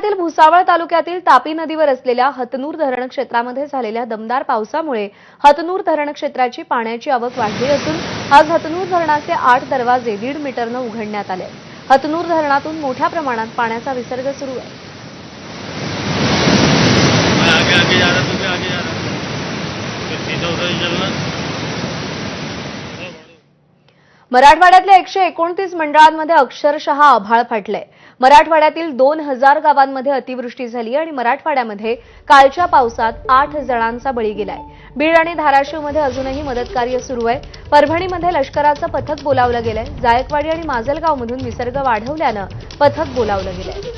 जिल्ह्यातील भुसावळ तालुक्यातील तापी नदीवर असलेल्या हतनूर धरण क्षेत्रामध्ये झालेल्या दमदार पावसामुळे हतनूर धरण क्षेत्राची पाण्याची आवक वाढली असून आज हतनूर धरणाचे आठ दरवाजे दीड मीटरनं उघडण्यात आले हतनूर धरणातून मोठ्या प्रमाणात पाण्याचा विसर्ग सुरू आहे. आगे आगे जा रहा तू आगे जा रहा. फिर सीधा उधर चलना मराठवाड्यातल्या एकशे एकोणतीस मंडळांमध्ये अक्षरशः आभाळ फाटलंय. मराठवाड्यातील दोन हजार गावांमध्ये अतिवृष्टी झाली आणि मराठवाड्यामध्ये कालच्या पावसात आठ जणांचा बळी गेलाय. बीड आणि धाराशिवमध्ये अजूनही मदतकार्य सुरू आहे. परभणीमध्ये लष्कराचं पथक बोलावलं गेलंय. जायकवाडी आणि माजलगावमधून विसर्ग वाढवल्यानं पथक बोलावलं गेलंय.